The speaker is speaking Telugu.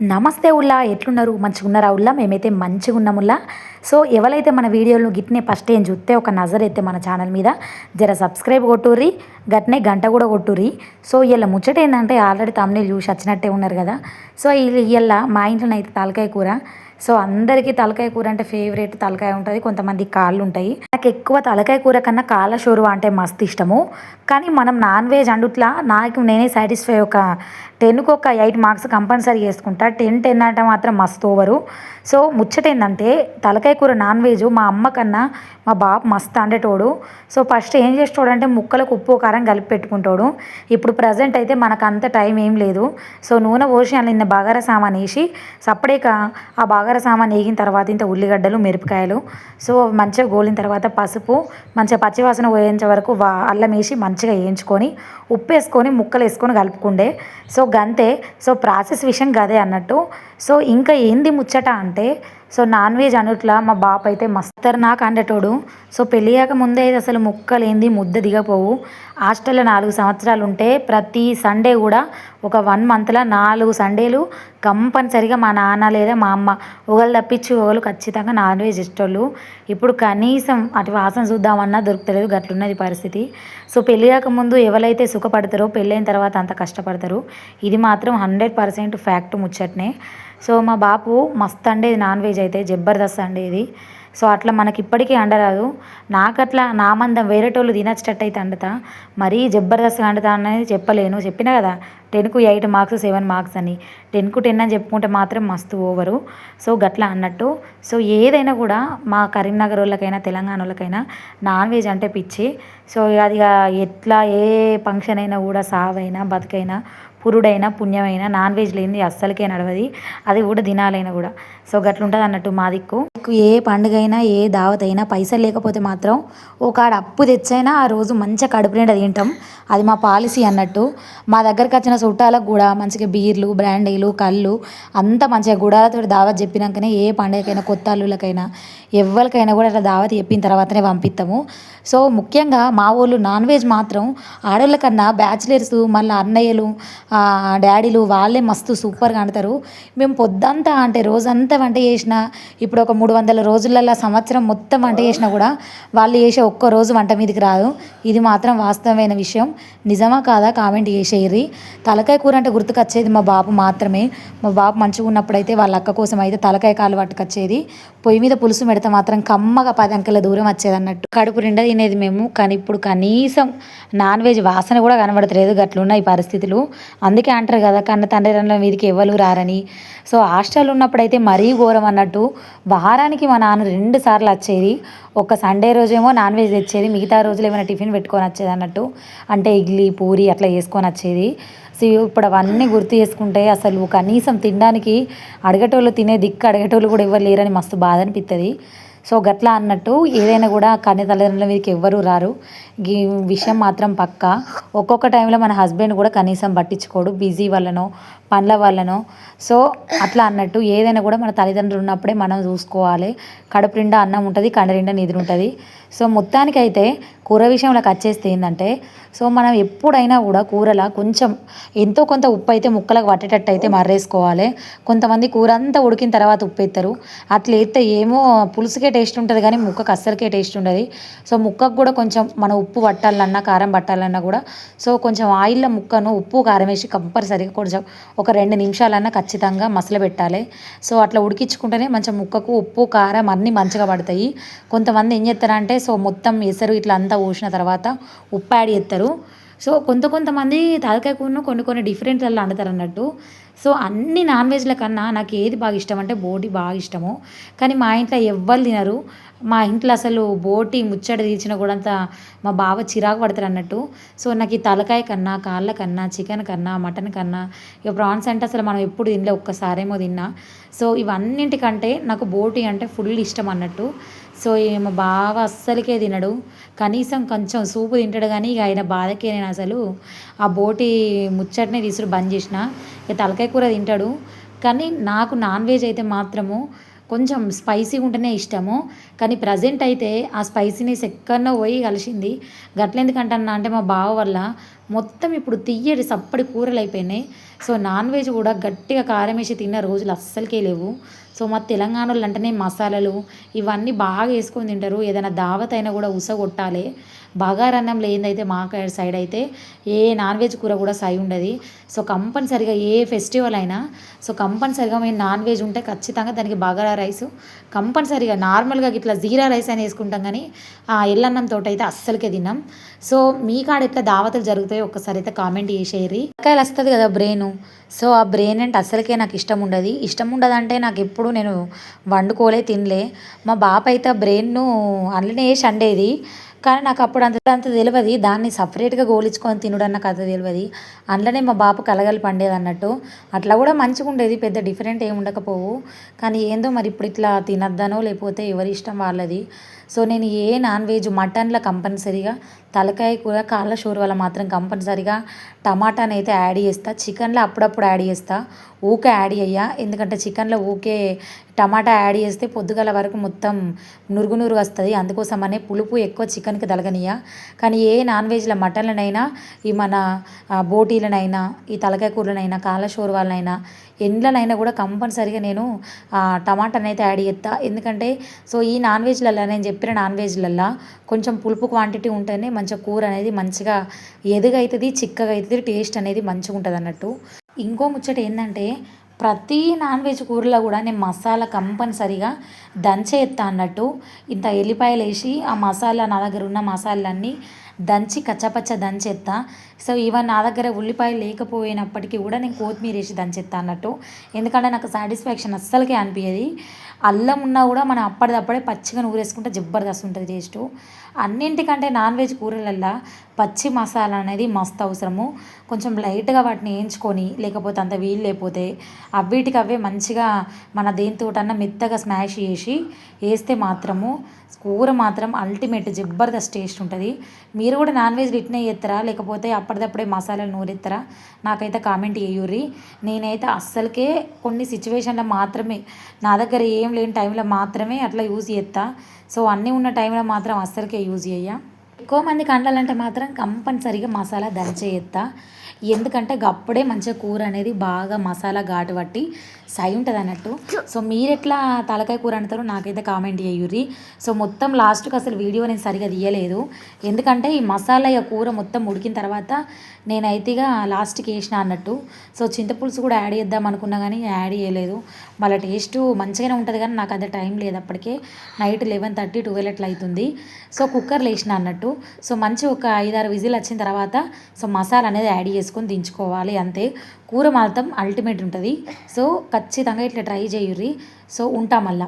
నమస్తే ఉల్లా ఎట్లున్నారు? మంచిగా ఉన్నారా ఉల్లా? మేమైతే మంచిగా ఉన్నాముల్లా సో ఎవరైతే మన వీడియోలు గిట్నే ఫస్ట్ ఏం చూస్తే ఒక నజర్ అయితే మన ఛానల్ మీద జర సబ్స్క్రైబ్ కొట్టుర్రి గట్నే గంట కూడా కొట్టుర్రి. సో ఇలా ముచ్చట ఏంటంటే ఆల్రెడీ తమ్ముని చూసి వచ్చినట్టే ఉన్నారు కదా. సో ఇలా మా ఇంట్లో అయితే తలకాయ కూర. సో అందరికీ తలకాయ కూర అంటే ఫేవరెట్ తలకాయ ఉంటుంది కొంతమంది కాళ్ళు ఉంటాయి. నాకు ఎక్కువ తలకాయ కూర కన్నా కాళ్ళ షోరువా అంటే మస్తు ఇష్టము. కానీ మనం నాన్ వెజ్ అండుట్లా నాకు నేనే సాటిస్ఫై ఒక టెన్కు ఒక ఎయిట్ మార్క్స్ కంపల్సరీ చేసుకుంటా. టెన్ టెన్ అంటే మాత్రం మస్తు ఓవరు. సో ముచ్చట ఏంటంటే తలకాయ కూర నాన్ వెజ్ మా అమ్మ కన్నా మా బాబు మస్తు అండేటోడు. సో ఫస్ట్ ఏం చేసేటోడు అంటే ముక్కలకు ఉప్పు కారం కలిపి పెట్టుకుంటాడు. ఇప్పుడు ప్రజెంట్ అయితే మనకు అంత టైం ఏం లేదు. సో నూనె పోసి అందులో నిన్న బగారా సామాన్ వేసి సపరేక ఆ బగారా సామాన్ వేగిన తర్వాత ఇంత ఉల్లిగడ్డలు మిరపకాయలు సో మంచిగా గోలిన తర్వాత పసుపు మంచిగా పచ్చివాసన పోయేంత వరకు వా అల్లం వేసి మంచిగా వేయించుకొని ఉప్పు వేసుకొని ముక్కలు వేసుకొని కలుపుకుండే సో గంతే. సో ప్రాసెస్ విషయం గదే అన్నట్టు. సో ఇంకా ఏంది ముచ్చట అంటే సో నాన్ వెజ్ అనుట్లా మా బాపు అయితే మస్తర్ నాకు అండేటోడు సో పెళ్ళియాక ముందే అయితే అసలు ముక్కలేంది ముద్ద దిగపోవు. హాస్టల్లో నాలుగు సంవత్సరాలు ఉంటే ప్రతి సండే కూడా ఒక వన్ మంత్లో నాలుగు సండేలు కంపల్సరిగా మా నాన్న లేదా మా అమ్మ ఒకళ్ళు తప్పించి ఒకళ్ళు ఖచ్చితంగా నాన్ వెజ్ ఇష్టోళ్ళు. ఇప్పుడు కనీసం అటు వాసన చూద్దామన్నా దొరుకుతలేదు గట్లున్నది పరిస్థితి. సో పెళ్ళి ముందు ఎవరైతే సుఖపడతారో పెళ్ళైన తర్వాత అంత కష్టపడతారు. ఇది మాత్రం హండ్రెడ్ పర్సెంట్ ఫ్యాక్ట్ ముచ్చట్నే. సో మా బాపు మస్తు అండేది నాన్ వెజ్ అయితే జబర్దస్త్ అండేది సో అట్లా మనకి ఇప్పటికీ అండరాదు. నాకు అట్లా నా మందం వేరేటోళ్ళు తినచ్చేటట్టు అయితే అండుతా. మరీ జబర్దస్త్గా అండుతా అనేది చెప్పలేను. చెప్పినా కదా టెన్కు ఎయిట్ మార్క్స్ సెవెన్ మార్క్స్ అని. టెన్కు టెన్ అని చెప్పుకుంటే మాత్రం మస్తు ఓవరు. సో గట్లా అన్నట్టు. సో ఏదైనా కూడా మా కరీంనగర్ వాళ్ళకైనా తెలంగాణ వాళ్ళకైనా నాన్ వెజ్ అంటే పిచ్చి. సో అది ఎట్లా ఏ ఫంక్షన్ అయినా కూడా సావైనా బతుకైనా పురుడైనా పుణ్యమైనా నాన్ వెజ్ లేనిది అస్సలకే నడవది. అది కూడా దినాలైనా కూడా. సో గట్లుంటుంది అన్నట్టు మా దిక్కు. ఏ పండుగ అయినా ఏ దావత్ అయినా పైసలు లేకపోతే మాత్రం ఒక ఆడ అప్పు తెచ్చైనా ఆ రోజు మంచిగా కడుపు నిండా తింటాం. అది మా పాలసీ అన్నట్టు. మా దగ్గరకు వచ్చిన చుట్టాలకు కూడా మంచిగా బీర్లు బ్రాండీలు కళ్ళు అంతా మంచిగా గుడాలతో దావత్ చెప్పినాకనే ఏ పండుగకైనా కొత్త అల్లులకైనా ఎవరికైనా కూడా అట్లా దావత్ చెప్పిన తర్వాతనే పంపిస్తాము సో ముఖ్యంగా మా వాళ్ళు నాన్ వెజ్ మాత్రం ఆడవాళ్ళకన్నా బ్యాచిలర్స్ మళ్ళీ అన్నయ్యలు డాడీలు వాళ్ళే మస్తు సూపర్గా అంటారు మేము పొద్దంతా అంటే రోజంతా వంట చేసిన ఇప్పుడు ఒక మూడు వందల రోజులలో సంవత్సరం మొత్తం వంట చేసినా కూడా వాళ్ళు చేసే ఒక్క రోజు వంట మీదకి రాదు. ఇది మాత్రం వాస్తవమైన విషయం. నిజమా కాదా కామెంట్ చేసేయర్రి తలకాయ కూర అంటే గుర్తుకొచ్చేది మా బాబు మాత్రమే. మా బాబు మంచిగా ఉన్నప్పుడైతే వాళ్ళ అక్క కోసం అయితే తలకాయ కాలు పట్టుకొచ్చేది. పొయ్యి మీద పులుసు పెడితే మాత్రం కమ్మగా పది అంకెల దూరం వచ్చేది అన్నట్టు. కడుపు నిండా తినేది మేము కానీ ఇప్పుడు కనీసం నాన్ వెజ్ వాసన కూడా కనబడతలేదు. గట్లున్న ఈ పరిస్థితులు. అందుకే అంటారు కదా కన్న తండ్రి వీధికి ఎవరు రారని. సో హాస్టల్ ఉన్నప్పుడైతే మరీ ఘోరం అన్నట్టు వారానికి మా నాన్న రెండు సార్లు వచ్చేది. ఒక సండే రోజేమో నాన్ వెజ్ తెచ్చేది మిగతా రోజులు ఏమైనా టిఫిన్ పెట్టుకొని వచ్చేది అన్నట్టు. అంటే ఇడ్లీ పూరి అట్లా చేసుకొని వచ్చేది. సో ఇప్పుడు అవన్నీ గుర్తు చేసుకుంటే అసలు కనీసం తినడానికి అడగటోళ్ళు తినే దిక్కు అడగటోళ్ళు కూడా ఎవరు లేరని మస్తు బాధ అనిపిస్తుంది సో గట్లా అన్నట్టు ఏదైనా కూడా కన్య తల్లిదండ్రుల మీదకి ఎవ్వరూ రారు. ఈ విషయం మాత్రం పక్క. ఒక్కొక్క టైంలో మన హస్బెండ్ కూడా కనీసం పట్టించుకోడు. బిజీ వల్లనో పనుల వల్లనో. సో అట్లా అన్నట్టు ఏదైనా కూడా మన తల్లిదండ్రులు ఉన్నప్పుడే మనం చూసుకోవాలి. కడుపు నిండా అన్నం ఉంటుంది కండ నిండా నిధులు ఉంటుంది. సో మొత్తానికైతే కూర విషయంలోకి వచ్చేస్తే ఏంటంటే సో మనం ఎప్పుడైనా కూడా కూరలా కొంచెం ఎంతో కొంత ఉప్పు అయితే ముక్కలకు పట్టేటట్టు అయితే మర్రేసుకోవాలి. కొంతమంది కూర అంతా ఉడికిన తర్వాత ఉప్పు ఎత్తారు అట్లా ఎత్తే ఏమో పులుసుకే టేస్ట్ ఉంటుంది కానీ ముక్కకు అస్సలకే టేస్ట్ ఉండదు. సో ముక్కకు కూడా కొంచెం మన ఉప్పు పట్టాలన్నా కారం పట్టాలన్నా కూడా సో కొంచెం ఆయిల్లో ముక్కను ఉప్పు కారం వేసి కంపల్సరీగా కొంచెం ఒక రెండు నిమిషాలన్నా ఖచ్చితంగా మసలు పెట్టాలి. సో అట్లా ఉడికించుకుంటేనే మంచిగా ముక్కకు ఉప్పు కారం అన్నీ మంచిగా పడతాయి. కొంతమంది ఏం చేస్తారంటే సో మొత్తం ఎసరు ఇట్లా అంతా పోసిన తర్వాత ఉప్పు యాడ్ చేస్తారు. సో కొంత కొంతమంది తలకాయ కూరను కొన్ని కొన్ని డిఫరెంట్లలో వండుతారు అన్నట్టు. సో అన్ని నాన్ వెజ్ల కన్నా నాకు ఏది బాగా ఇష్టం అంటే బోటి బాగా ఇష్టము. కానీ మా ఇంట్లో ఎవ్వరు తినరు. మా ఇంట్లో అసలు బోటి ముచ్చట తీర్చిన కూడా అంత మా బావ చిరాకు పడతారు అన్నట్టు. సో నాకు ఈ తలకాయ కన్నా కాళ్ళ కన్నా చికెన్ కన్నా మటన్ కన్నా ఇక ప్రాన్స్ అంటే అసలు మనం ఎప్పుడు తినలే ఒక్కసారేమో తిన్నా. సో ఇవన్నింటికంటే నాకు బోటి అంటే ఫుల్ ఇష్టం అన్నట్టు. సో మా బావ అస్సలకే తినడు. కనీసం కొంచెం సూపు తింటాడు కానీ ఇక ఆయన బాధకే నేను అసలు ఆ బోటి ముచ్చటనే తీసుడు బంద్ చేసిన. ఇక తలకాయ కూర తింటాడు. కానీ నాకు నాన్ వెజ్ అయితే మాత్రము కొంచెం స్పైసీగా ఉంటేనే ఇష్టము. కానీ ప్రజెంట్ అయితే ఆ స్పైసీనెస్ సెక్కర్నో పోయి కలిసింది. గట్లెందుకంటే అంటే మా బావ వల్ల మొత్తం ఇప్పుడు తియ్యటి సప్పటి కూరలు అయిపోయినాయి సో నాన్ వెజ్ కూడా గట్టిగా కారం వేసి తిన్న రోజులు అస్సలకే లేవు. సో మా తెలంగాణలో అంటేనే మసాలాలు ఇవన్నీ బాగా వేసుకొని తింటారు. ఏదైనా దావత్ అయినా కూడా ఉసగొట్టాలి. బగారన్నంలో ఏందైతే మా సైడ్ అయితే ఏ నాన్ వెజ్ కూర కూడా సై ఉండదు. సో కంపల్సరిగా ఏ ఫెస్టివల్ అయినా సో కంపల్సరిగా మేము నాన్ వెజ్ ఉంటే ఖచ్చితంగా దానికి బగారా రైస్. కంపల్సరిగా నార్మల్గా ఇట్లా జీరా రైస్ అని వేసుకుంటాం కానీ ఆ ఎల్లన్నం తోట అయితే అస్సలకే తిన్నాం. సో మీ కాడ ఎట్లా దావతలు జరుగుతాయో ఒక్కసారి అయితే కామెంట్ చేసేయరి అక్కలు వస్తుంది కదా బ్రెయిన్. సో ఆ బ్రెయిన్ అంటే అస్సలకే నాకు ఇష్టం ఉండదు. ఇష్టం ఉండదంటే నాకు ఎప్పుడు నేను వండుకోలే తినలే. మా బాప అయితే ఆ బ్రెయిన్ను అందులోనే వేసి అండేది కానీ నాకు అప్పుడు అంత అంత తెలియదు. దాన్ని సపరేట్గా గోలించుకొని తినడం నాకు అంత తెలియదు. అందులోనే మా బాపు కలగలు పండేది అన్నట్టు. అట్లా కూడా మంచిగా ఉండేది. పెద్ద డిఫరెంట్ ఏమి ఉండకపోవు. కానీ ఏందో మరి ఇప్పుడు ఇట్లా తినద్దనో లేకపోతే ఎవరి ఇష్టం వాళ్ళది. సో నేను ఏ నాన్ వెజ్ మటన్లో కంపల్సరీగా తలకాయ కూర కాళ్ళ షోర్వాల మాత్రం కంపల్సరీగా టమాటాని అయితే యాడ్ చేస్తా. చికెన్లో అప్పుడప్పుడు యాడ్ చేస్తా. ఊకే యాడ్ అయ్యా ఎందుకంటే చికెన్లో ఊకే టమాటా యాడ్ చేస్తే పొద్దుగల వరకు మొత్తం నురుగు నురుగు వస్తుంది. అందుకోసమనే పులుపు ఎక్కువ చికెన్కి తలగనియా కానీ ఏ నాన్ వెజ్ల మటన్లనైనా ఈ మన బోటీలనైనా ఈ తలకాయ కూరలనైనా కాళ్ళ షోర్వాలనైనా ఎండ్లనైనా కూడా కంపల్సరీగా నేను టమాటాని అయితే యాడ్ చేస్తా ఎందుకంటే సో ఈ నాన్ వెజ్లల్లో నేను చెప్పిన నాన్ వెజ్లల్లో కొంచెం పులుపు క్వాంటిటీ ఉంటేనే మంచిగా కూర అనేది మంచిగా ఎదుగవుతుంది చిక్కగా అవుతుంది టేస్ట్ అనేది మంచిగా ఉంటుంది అన్నట్టు ఇంకో ముచ్చట ఏంటంటే ప్రతి నాన్ వెజ్ కూరలో కూడా నేను మసాలా కంపల్సరిగా దంచేస్తా అన్నట్టు. ఇంత ఎల్లిపాయలు వేసి ఆ మసాలా నా దగ్గర ఉన్న మసాలన్నీ దంచి కచ్చపచ్చ దంచేస్తా సో ఈవెన్ నా దగ్గర ఉల్లిపాయలు లేకపోయినప్పటికీ కూడా నేను కొత్తిమీర వేసి దంచేస్తా అన్నట్టు. ఎందుకంటే నాకు సాటిస్ఫాక్షన్ అస్సలకే అనిపించేది అల్లం ఉన్నా కూడా మనం అప్పటిదప్పుడే పచ్చిగా నూరేసుకుంటే జబర్దస్త్ ఉంటుంది టేస్టు. అన్నింటికంటే నాన్ వెజ్ కూరలల్లో పచ్చి మసాలా అనేది మస్తు అవసరము. కొంచెం లైట్గా వాటిని వేయించుకొని లేకపోతే అంత వీలు లేకపోతే అవిటికి అవే మంచిగా మన దేనితోటన్నా మెత్తగా స్మాష్ చేసి వేస్తే మాత్రము కూర మాత్రం అల్టిమేట్ జబర్దస్త్ టేస్ట్ ఉంటుంది. మీరు కూడా నాన్ వెజ్ ఇట్నే చేస్తారా లేకపోతే అప్పటిదప్పుడే మసాలాలు నూరెత్తారా? నాకైతే కామెంట్ చేయుర్రి. నేనైతే అస్సలకే కొన్ని సిచ్యువేషన్లో మాత్రమే నా దగ్గర ఏం లేని టైంలో మాత్రమే అట్లా యూజ్ చేస్తా సో అన్నీ ఉన్న టైంలో మాత్రం అస్సలకే యూజ్ చేయ. ఎక్కువ మందికి వండాలంటే మాత్రం కంపల్సరీగా మసాలా దంచేయత్తా ఎందుకంటే అప్పుడే మంచిగా కూర అనేది బాగా మసాలా ఘాటు పట్టి సై ఉంటుంది అన్నట్టు. సో మీరు ఎట్లా తలకాయ కూర అంటారో నాకైతే కామెంట్ చేయుర్రి. సో మొత్తం లాస్ట్కి అసలు వీడియో నేను సరిగా తీయలేదు. ఎందుకంటే ఈ మసాలా కూర మొత్తం ఉడికిన తర్వాత నేనైతే ఇక లాస్ట్కి వేసిన అన్నట్టు. సో చింతపులుసు కూడా యాడ్ చేద్దాం అనుకున్నా కానీ యాడ్ చేయలేదు. మళ్ళీ టేస్ట్ మంచిగానే ఉంటుంది కానీ నాకు అదే టైం లేదు అప్పటికే. నైట్ లెవెన్ థర్టీ ట్వెల్వ్ అట్లా అవుతుంది సో కుక్కర్లో వేసిన అన్నట్టు. సో మంచి ఒక ఐదారు విజిల్ వచ్చిన తర్వాత సో మసాలా అనేది యాడ్ చేసుకొని దించుకోవాలి అంతే. కూర మాత్రం అల్టిమేట్ ఉంటుంది. సో ఖచ్చితంగా ఇట్లా ట్రై చేయుర్రి. సో ఉంటాం మళ్ళీ.